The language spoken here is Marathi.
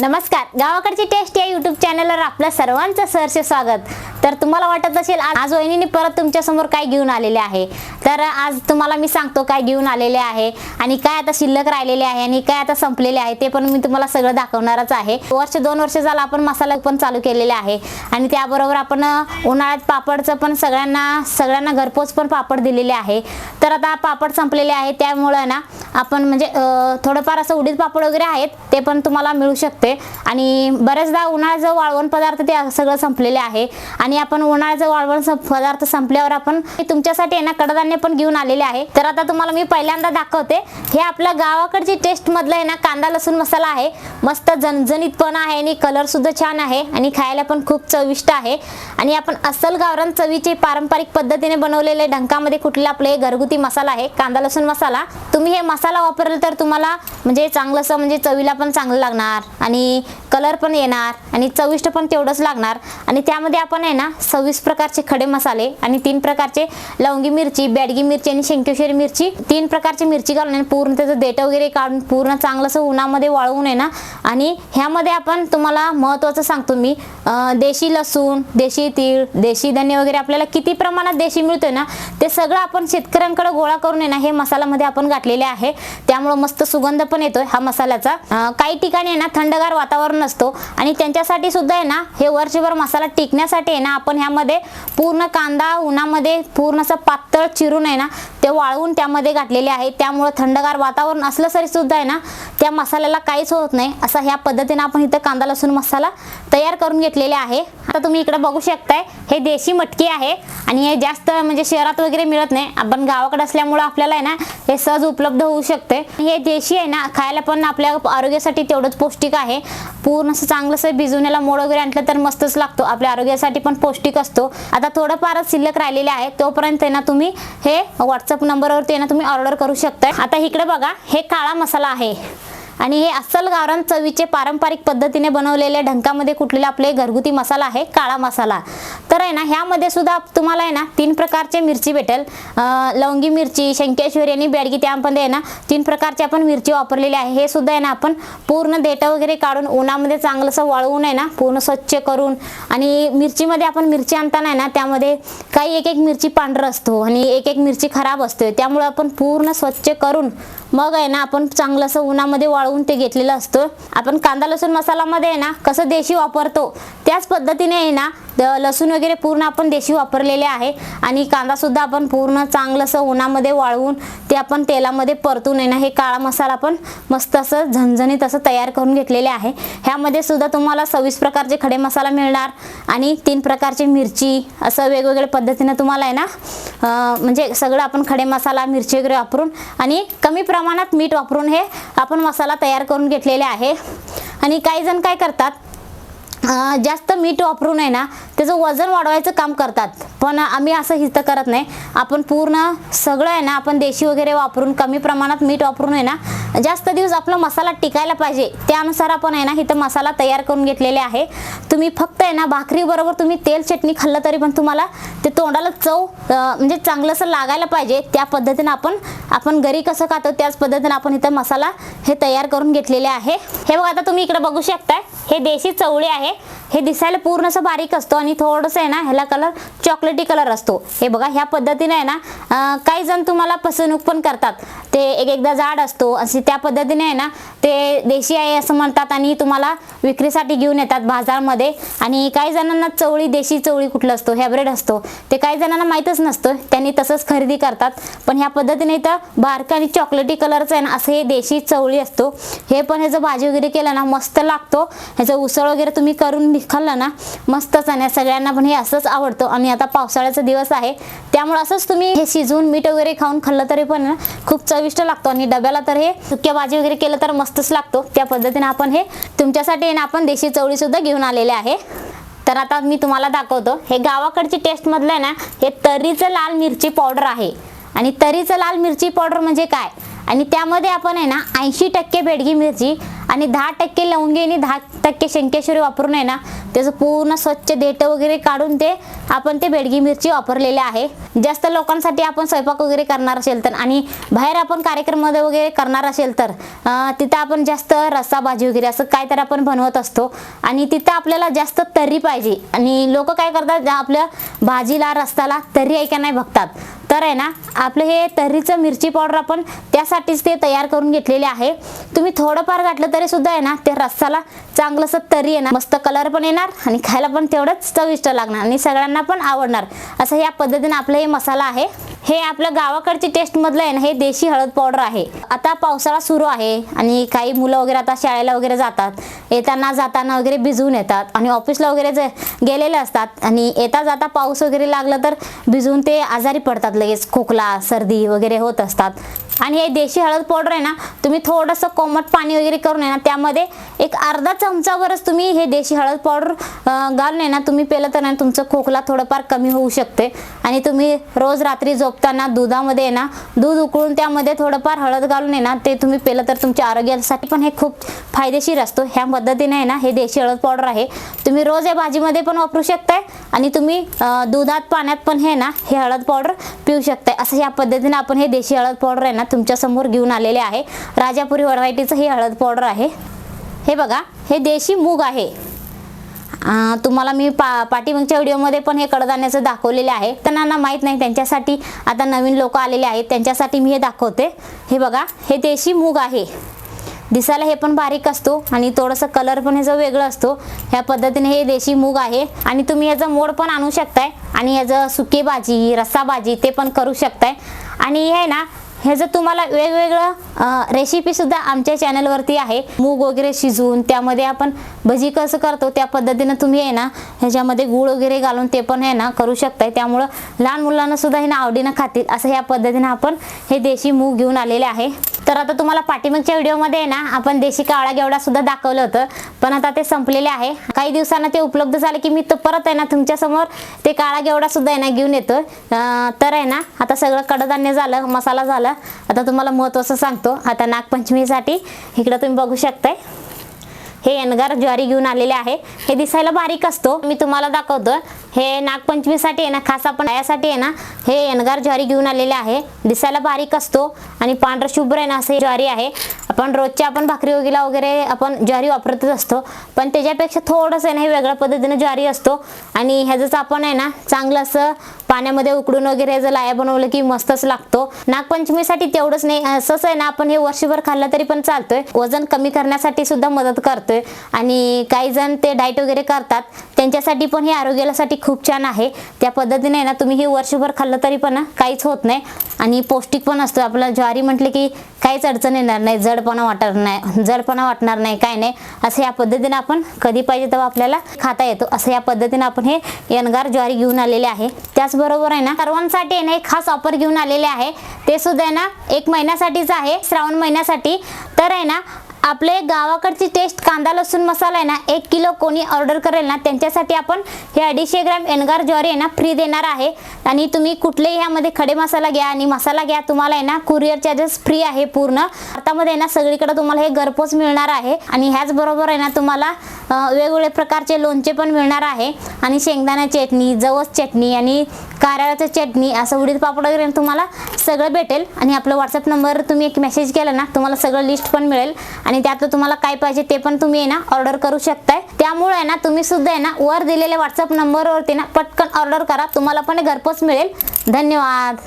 नमस्कार. गावाकडची टेस्ट या युट्यूब चॅनलवर आपल्या सर्वांचं सहर्ष स्वागत. तर तुम्हाला वाटत असेल आज वहिनीने परत तुमच्यासमोर काय घेऊन आलेले आहे? तर आज तुम्हाला मी सांगतो काय घेऊन आलेले आहे आणि काय आता शिल्लक राहिलेले आहे आणि काय आता संपलेले आहे ते पण मी तुम्हाला सगळं दाखवणारच आहे. वर्ष दोन वर्ष झालं आपण मसाला पण चालू केलेले आहे आणि त्याबरोबर आपण उन्हाळ्यात पापडचं पण सगळ्यांना सगळ्यांना घरपोच पण पापड दिलेले आहे. तर आता पापड संपलेले आहे त्यामुळं ना आपण म्हणजे थोडंफार असं उडीद पापड वगैरे आहेत ते पण तुम्हाला मिळू शकतं. आणि बऱ्याचदा उन्हाळ्याचं वाळवण पदार्थ ते सगळं संपलेले आहे. आणि आपण उन्हाळ्याचं वाळवण पदार्थ संपल्यावर आपण तुमच्यासाठी ना कडधान्य पण घेऊन आलेले आहे. तर आता तुम्हाला मी पहिल्यांदा दाखवते. हे आपल्या गावाकडची टेस्ट मधलं आहे ना कांदा लसूण मसाला आहे. मस्त झणझणीत पण आहे आणि कलर सुद्धा छान आहे. आणि खायला पण खूप चविष्ट आहे. आणि आपण अस्सल गावरान चवीचे पारंपरिक पद्धतीने बनवलेले ढंकामध्ये कुठले आपले घरगुती मसाला आहे कांदा लसूण मसाला. तुम्ही हे मसाला वापरले तर तुम्हाला म्हणजे चांगलंसं म्हणजे चवीला पण चांगलं लागणार. आणि आणि कलर पण येणार आणि चविष्ट पण तेवढंच लागणार. आणि त्यामध्ये आपण आहे ना सव्वीस प्रकारचे खडे मसाले आणि तीन प्रकारचे लवंगी मिरची बॅडगी मिरची आणि शंकेश्वरी मिरची. तीन प्रकारची मिरची घालून आहे पूर्ण त्याचं देठं वगैरे काढून पूर्ण चांगलंसं उन्हामध्ये वाळवून आहे ना आणि ह्यामध्ये आपण तुम्हाला महत्त्वाचं सांगतो मी देशी लसूण देशी तीळ देशी धने वगैरे आपल्याला किती प्रमाणात देशी मिळतोय ना ते सगळं आपण शेतकऱ्यांकडे गोळा करून आहे ना हे मसाल्यामध्ये आपण घातलेले आहे. त्यामुळं मस्त सुगंध पण येतोय हा मसाल्याचा. काही ठिकाणी आहे ना थंड थंडगार वातावरण असतो आणि त्यांच्यासाठी सुद्धा आहे ना हे वर्षभर मसाला टिकण्यासाठी आहे ना आपण ह्यामध्ये पूर्ण कांदा उन्हामध्ये पूर्ण असं पातळ चिरून आहे ना ते वाळवून त्यामध्ये घातलेले आहे. त्यामुळं थंडगार वातावरण असलं तरी सुद्धा आहे ना त्या मसाल्याला काहीच होत नाही. असा ह्या पद्धतीने आपण इथं कांदा लसूण मसाला तयार करून घेतलेले आहे. आता तुम्ही इकडे बघू शकताय हे देशी मटकी आहे. आणि हे जास्त म्हणजे शहरात वगैरे मिळत नाही. आपण गावाकडे असल्यामुळं आपल्याला आहे ना हे सहज उपलब्ध होऊ शकते हे देशी आहे ना खायला पण आपल्या आरोग्यासाठी तेवढंच पौष्टिक आहे. पूर्ण असं चांगलंसं भिजून याला मोड वगैरे आणलं तर मस्तच लागतो. आपल्या आरोग्यासाठी पण पौष्टिक असतो. आता थोडंफारच शिल्लक राहिलेले आहे. तोपर्यंत आहे ना तुम्ही हे व्हॉट्सअप नंबरवरती आहे ना तुम्ही ऑर्डर करू शकताय. आता इकडे बघा हे काळा मसाला आहे. आणि हे अस्सल गावरान चवीचे पारंपरिक पद्धतीने बनवलेले ढंकामध्ये कुठलेले आपले घरगुती मसाला आहे काळा मसाला. तर आहे ना ह्यामध्ये सुद्धा तुम्हाला आहे ना तीन प्रकारचे मिरची भेटेल. लवंगी मिरची शंकेश्वरी आणि बेडगी त्यामध्ये आहे ना तीन प्रकारची आपण मिरची वापरलेली आहे. हे सुद्धा आहे ना आपण पूर्ण देठं वगैरे काढून उन्हामध्ये चांगलंसं वाळवून आहे ना पूर्ण स्वच्छ करून आणि मिरचीमध्ये आपण मिरची आणताना आहे ना त्यामध्ये काही एक एक मिरची पांढरं असतो आणि एक एक मिरची खराब असते. त्यामुळे आपण पूर्ण स्वच्छ करून मग आहे ना आपण चांगलंसं उन्हामध्ये वाळवून ते घेतलेलं असतं. आपण कांदा लसूण मसालामध्ये ना कसं देशी वापरतो त्याच पद्धतीने आहे ना लसूण वगैरे पूर्ण आपण देशी वापरलेले आहे. आणि कांदासुद्धा आपण पूर्ण चांगलं असं उन्हामध्ये वाळवून ते आपण तेलामध्ये परतून आहे ना हे काळा मसाला पण मस्त असं झणझणीत असं तयार करून घेतलेले आहे. ह्यामध्ये सुद्धा तुम्हाला सव्वीस प्रकारचे खडे मसाला मिळणार आणि तीन प्रकारची मिरची असं वेगवेगळ्या पद्धतीनं तुम्हाला आहे ना म्हणजे सगळं आपण खडे मसाला मिरची वगैरे वापरून आणि कमी प्रमाणात मीठ वापरून हे आपण मसाला तयार करून घेतलेले आहे. आणि काही जण काय करतात जास्त मीठ वापरून आहे ना त्याचं वजन वाढवायचं काम करतात. पण आम्ही असं हित करत नाही. आपण पूर्ण सगळं आहे ना आपण देशी वगैरे वापरून कमी प्रमाणात मीठ वापरून आहे ना. जास्त दिवस आपला मसाला टिकायला पाहिजे. त्यानुसार आपण आहे ना इथं मसाला तयार करून घेतलेले आहे. तुम्ही फक्त आहे ना भाकरीबरोबर तुम्ही तेल चटणी खाल्लं तरी पण तुम्हाला ते तोंडाला चव म्हणजे चांगलंसं लागायला पाहिजे. त्या पद्धतीनं आपण आपण घरी कसं खातो त्याच पद्धतीनं आपण इथं मसाला हे तयार करून घेतलेले आहे. हे बघा आता तुम्ही इकडे बघू शकताय. हे देशी चवळी आहे. हे दिसायला पूर्ण असं बारीक असतो आणि थोडंसं आहे ना ह्याला कलर चॉकलेटी कलर असतो. हे बघा ह्या पद्धतीने आहे ना काही जण तुम्हाला फसवणूक पण करतात. ते एक एकदा जाड असतो असे त्या पद्धतीने आहे ना ते देशी आहे असं म्हणतात आणि तुम्हाला विक्रीसाठी घेऊन येतात बाजारमध्ये. आणि काही जणांना चवळी देशी चवळी कुठलं असतो हॅब्रेड असतो. ते काही जणांना माहीतच नसतं त्यांनी तसंच खरेदी करतात. पण ह्या पद्धतीने तर बारका आणि चॉकलेटी कलरचं आहे ना असं हे देशी चवळी असतो. हे पण ह्याचं भाजी वगैरे केलं ना मस्त लागतो. ह्याचं उसळ वगैरे तुम्ही करून खाल्लं ना मस्तच आणि सगळ्यांना पण हे असंच आवडतं. आणि आता पावसाळ्याचा दिवस आहे त्यामुळे असंच तुम्ही हे शिजवून मीठ वगैरे खाऊन खाल्लं तरी पण ना खूप चविष्ट लागतो. आणि डब्याला तर हे सुक्या भाजी वगैरे केलं तर मस्तच लागतो. त्या पद्धतीने आपण हे तुमच्यासाठी ना आपण देशी चवळीसुद्धा घेऊन आलेले आहे. तर आता मी तुम्हाला दाखवतो. हे गावाकडची टेस्टमधलं आहे ना हे तरीचं लाल मिरची पावडर आहे. आणि तरीचं लाल मिरची पावडर म्हणजे काय? आणि त्यामध्ये आपण आहे ना ऐंशी टक्के बेडगी मिरची आणि दहा टक्के लवंगी आणि दहा टक्के शंकेश्वरी वापरून आहे ना त्याचं पूर्ण स्वच्छ देठ वगैरे काढून ते आपण ते बेडगी मिरची वापरलेले आहे. जास्त लोकांसाठी आपण स्वयंपाक वगैरे करणार असेल तर आणि बाहेर आपण कार्यक्रमामध्ये वगैरे करणार असेल तर तिथं आपण जास्त रस्सा भाजी वगैरे असं काय तर आपण बनवत असतो. आणि तिथं आपल्याला जास्त तर्री पाहिजे. आणि लोक काय करतात आपल्या भाजीला रस्त्याला तर्री ऐका नाही बघतात. तर आहे ना आपलं हे तर्रीचं मिरची पावडर आपण त्यासाठीच ते तयार करून घेतलेले आहे. तुम्ही थोडंफार घातलं तरी सुद्धा आहे ना ते रस्साला चांगलंसं तरी येणार मस्त कलर पण येणार आणि खायला पण तेवढंच चविष्ट लागणार आणि सगळ्यांना पण आवडणार. असं या पद्धतीनं आपलं हे मसाला आहे. हे आपल्या गावाकडची टेस्ट मधलं आहे ना हे देशी हळद पावडर आहे. आता पावसाळा सुरू आहे आणि काही मुलं वगैरे आता शाळेला वगैरे जातात. येताना जाताना वगैरे भिजवून येतात आणि ऑफिसला वगैरे जे गेलेले असतात आणि येता जाता पाऊस वगैरे लागलं तर भिजवून ते आजारी पडतात लगेच. खोकला सर्दी वगैरे होत असतात. आणि हे देशी हळद पावडर आहे ना तुम्ही थोडंसं कोमट पाणी वगैरे करून आहे ना त्यामध्ये एक अर्धा चमचावरच तुम्ही हे देशी हळद पावडर घालून आहे ना तुम्ही पेलं तर ना तुमचं खोकला थोडंफार कमी होऊ शकते आणि तुम्ही रोज रात्री झोपताना दुधामध्ये आहे ना दूध उकळून त्यामध्ये थोडंफार हळद घालून आहे ना ते तुम्ही पेलं तर तुमच्या आरोग्यासाठी पण हे खूप फायदेशीर असतो. ह्या पद्धतीने आहे ना हे देशी हळद पावडर आहे. तुम्ही रोज या भाजीमध्ये पण वापरू शकताय आणि तुम्ही दुधात पाण्यात पण हे ना हे हळद पावडर पिऊ शकताय. असं ह्या पद्धतीने आपण हे देशी हळद पावडर आहे ना तुमच्या तुमच्यासमोर घेऊन आलेले आहे. राजापुरी व्हरायटीचं हे हळद पावडर आहे. हे बघा हे देशी मूग आहे. तुम्हाला मी पा पाठीमागच्या व्हिडिओमध्ये पण हे कडधान्याचं दाखवलेले आहे. त्यांना माहीत नाही त्यांच्यासाठी आता नवीन लोक आलेले आहेत त्यांच्यासाठी मी हे दाखवते. हे बघा हे देशी मूग आहे. दिसायला हे पण बारीक असतो आणि थोडंसं कलर पण ह्याचा वेगळं असतो. ह्या पद्धतीने हे देशी मूग आहे आणि तुम्ही याचं मोड पण आणू शकताय आणि याचं सुकी भाजी रस्सा भाजी ते पण करू शकताय. आणि हे ना ह्याचं तुम्हाला वेगवेगळं रेसिपी सुद्धा आमच्या चॅनलवरती आहे. मूग वगैरे शिजवून त्यामध्ये आपण भजी कसं करतो त्या पद्धतीनं तुम्ही आहे ना ह्याच्यामध्ये गूळ वगैरे घालून ते पण आहे ना करू शकताय. त्यामुळं लहान मुलांना सुद्धा हे ना आवडीनं खातील असं ह्या पद्धतीनं आपण हे देशी मूग घेऊन आलेले आहे. तर आता तुम्हाला पाठीमागच्या व्हिडिओमध्ये आहे ना आपण देशी काळा गेवडा सुद्धा दाखवलं होतं पण आता ते संपलेले आहे. काही दिवसांना ते उपलब्ध झाले की मी तर परत आहे ना तुमच्यासमोर ते काळा गेवडा सुद्धा आहे ना घेऊन येतो तर आहे ना आता सगळं कडधान्य झालं मसाला झाला. आता तुम्हाला महत्त्वाचं सांगतो. आता नागपंचमीसाठी इकडं तुम्ही बघू शकताय. हे एनगार ज्वारी घेऊन आलेले आहे. हे दिसायला बारीक असतो. मी तुम्हाला दाखवतो. हे नागपंचमीसाठी आहे ना खास आपण यासाठी आहे ना हे एनगार ज्वारी घेऊन आलेले आहे. दिसायला बारीक असतो. आणि पांढर शुभ्र आहे ना असं ज्वारी आहे. आपण रोजच्या आपण भाकरी वगैरे वगैरे आपण ज्वारी वापरतच असतो. पण त्याच्यापेक्षा थोडंसं आहे ना हे वेगळ्या पद्धतीनं ज्वारी असतो. आणि ह्याचं आपण आहे ना चांगलं असं पाण्यामध्ये उकडून वगैरे जर लाया बनवलं की मस्तच लागतो. नागपंचमीसाठी तेवढंच नाही असंच आहे ना आपण हे वर्षभर खाल्लं तरी पण चालतोय. वजन कमी करण्यासाठी सुद्धा मदत करतोय. आणि काही जण ते डाएट वगैरे करतात. त्यांच्यासाठी पण हे आरोग्यासाठी खूप छान आहे. त्या पद्धतीने ना तुम्ही हे वर्षभर खाल्लं तरी पण काहीच होत नाही. आणि पौष्टिक पण असतो. आपलं ज्वारी म्हटलं की काहीच अडचण येणार नाही जडपणा वाटणार नाही जडपणा वाटणार नाही काय नाही असं या पद्धतीने आपण कधी पाहिजे तेव्हा आपल्याला खाता येतो. असं या पद्धतीने आपण हे यनगार ज्वारी घेऊन आलेले आहे. त्याचबरोबर आहे ना सर्वांसाठी आहे ना एक खास ऑफर घेऊन आलेले आहे. ते सुद्धा आहे ना एक महिन्यासाठीच आहे श्रावण महिन्यासाठी. तर आहे ना आपले गावाकडची टेस्ट कांदा लसूण मसाला आहे ना एक किलो कोणी ऑर्डर करेल ना त्यांच्यासाठी आपण हे अडीचशे ग्रॅम एनगार ज्वारी आहे ना फ्री देणार आहे. आणि तुम्ही कुठलेही ह्यामध्ये खडे मसाला घ्या आणि मसाला घ्या तुम्हाला आहे ना कुरिअर चार्जेस फ्री आहे पूर्ण. भारतामध्ये आहे ना सगळीकडे तुम्हाला हे घरपोच मिळणार आहे. आणि ह्याचबरोबर आहे ना तुम्हाला वेगवेगळ्या वेगवेगळे प्रकारचे लोणचे पण मिळणार आहे. आणि शेंगदाणा चटणी जवस चटणी आणि कारळाचं चटणी असं उडीद पापड वगैरे तुम्हाला सगळं भेटेल. आणि आपलं व्हॉट्सअप नंबर तुम्ही एक मेसेज केला ना तुम्हाला सगळं लिस्ट पण मिळेल. आणि त्यातलं तुम्हाला काय पाहिजे ते पण तुम्ही आहे ना ऑर्डर करू शकताय. त्यामुळे आहे ना तुम्ही सुद्धा आहे ना वर दिलेल्या व्हॉट्सअप नंबरवरती ना पटकन ऑर्डर करा. तुम्हाला पण घरपोच मिळेल. धन्यवाद.